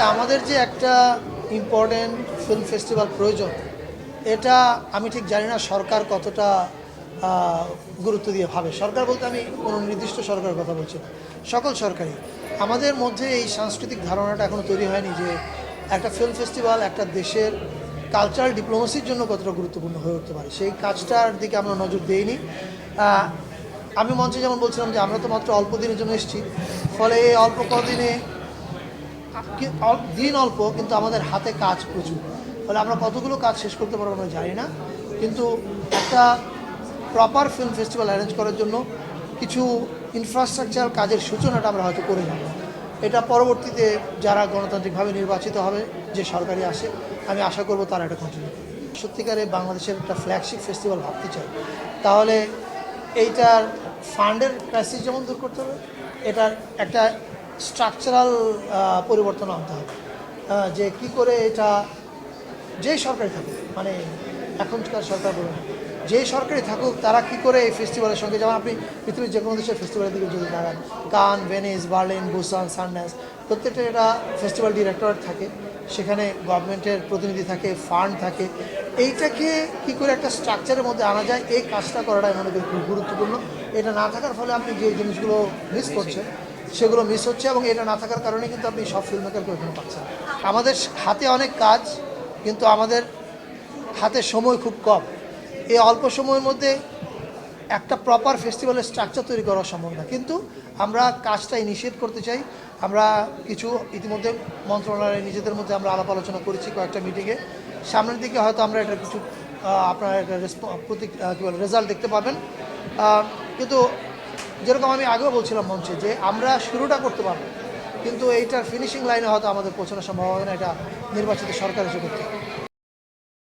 আমাদের যে একটা ইম্পর্টেন্ট ফিল্ম ফেস্টিভ্যাল প্রয়োজন, এটা আমি ঠিক জানি না সরকার কতটা গুরুত্ব দিয়ে ভাবে। সরকার বলতে আমি কোনো নির্দিষ্ট সরকারের কথা বলছি না। সকল সরকারি। আমাদের মধ্যে এই সাংস্কৃতিক ধারণাটা এখনও তৈরি হয়নি যে একটা ফিল্ম ফেস্টিভ্যাল একটা দেশের কালচারাল ডিপ্লোমেসির জন্য কতটা গুরুত্বপূর্ণ হয়ে উঠতে পারে। সেই কাজটার দিকে আমরা নজর দিইনি। আমি মঞ্চে যেমন বলছিলাম যে আমরা তো মাত্র অল্প দিনের জন্য এসেছি। ফলে এই অল্প কদিনে দিন অল্প, কিন্তু আমাদের হাতে কাজ প্রচুর। ফলে আমরা কতগুলো কাজ শেষ করতে পারব আমরা জানি না। কিন্তু একটা প্রপার ফিল্ম ফেস্টিভ্যাল অ্যারেঞ্জ করার জন্য কিছু ইনফ্রাস্ট্রাকচার কাজের সূচনাটা আমরা হয়তো করে নেব। এটা পরবর্তীতে যারা গণতান্ত্রিকভাবে নির্বাচিত হবে, যে সরকারি আসে, আমি আশা করব তারা এটা কন্টিনিউ সত্যিকারে বাংলাদেশের একটা ফ্ল্যাগশিপ ফেস্টিভ্যাল ভাবতে চাই। তাহলে এইটার ফান্ডের ক্রাইসিস যেমন দূর করতে হবে, এটার একটা স্ট্রাকচারাল পরিবর্তন আনতে হবে। আহ, যে কি করে এটা যেই সরকারি থাকুক মানে এখনকার সরকার বলুন যেই সরকারি থাকুক তারা কি করে এই ফেস্টিভ্যালের সঙ্গে যেমন আপনি পৃথিবীর যে কোনো দেশের ফেস্টিভ্যালের দিকে যদি তাকান কান ভেনিস বার্লিন বুসান সানড্যান্স প্রত্যেকটা এটা ফেস্টিভ্যাল ডিরেক্টরেট থাকে সেখানে গভর্নমেন্টের প্রতিনিধি থাকে ফান্ড থাকে এইটাকে কি করে একটা স্ট্রাকচারের মধ্যে আনা যায় এই কাজটা করাটা আমি মনে করি খুব গুরুত্বপূর্ণ। এটা না থাকার ফলে আপনি যে জিনিসগুলো মিস করছেন সেগুলো মিস হচ্ছে এবং এটা না থাকার কারণে কিন্তু আপনি সব ফিল্ম মেকারকে ওখানে পাচ্ছেন আমাদের হাতে অনেক কাজ, কিন্তু আমাদের হাতে সময় খুব কম। এই অল্প সময়ের মধ্যে একটা প্রপার ফেস্টিভ্যালের স্ট্রাকচার তৈরি করা সম্ভব না। কিন্তু আমরা কাজটা ইনিশিয়েট করতে চাই। আমরা কিছু ইতিমধ্যে মন্ত্রণালয়ে নিজেদের মধ্যে আমরা আলাপ আলোচনা করেছি কয়েকটা মিটিংয়ে সামনের দিকে হয়তো আমরা এটা কিছু আপনারা একটা রেসপ- প্রতি কী বলে রেজাল্ট দেখতে পাবেন। কিন্তু যেরকম আমি আগেও বলছিলাম মঞ্চে, যে আমরা শুরুটা করতে পারব, কিন্তু এইটার ফিনিশিং লাইনে হয়তো আমাদের পৌঁছানো সম্ভব হবে না, এটা নির্বাচিত সরকার এসে করতে।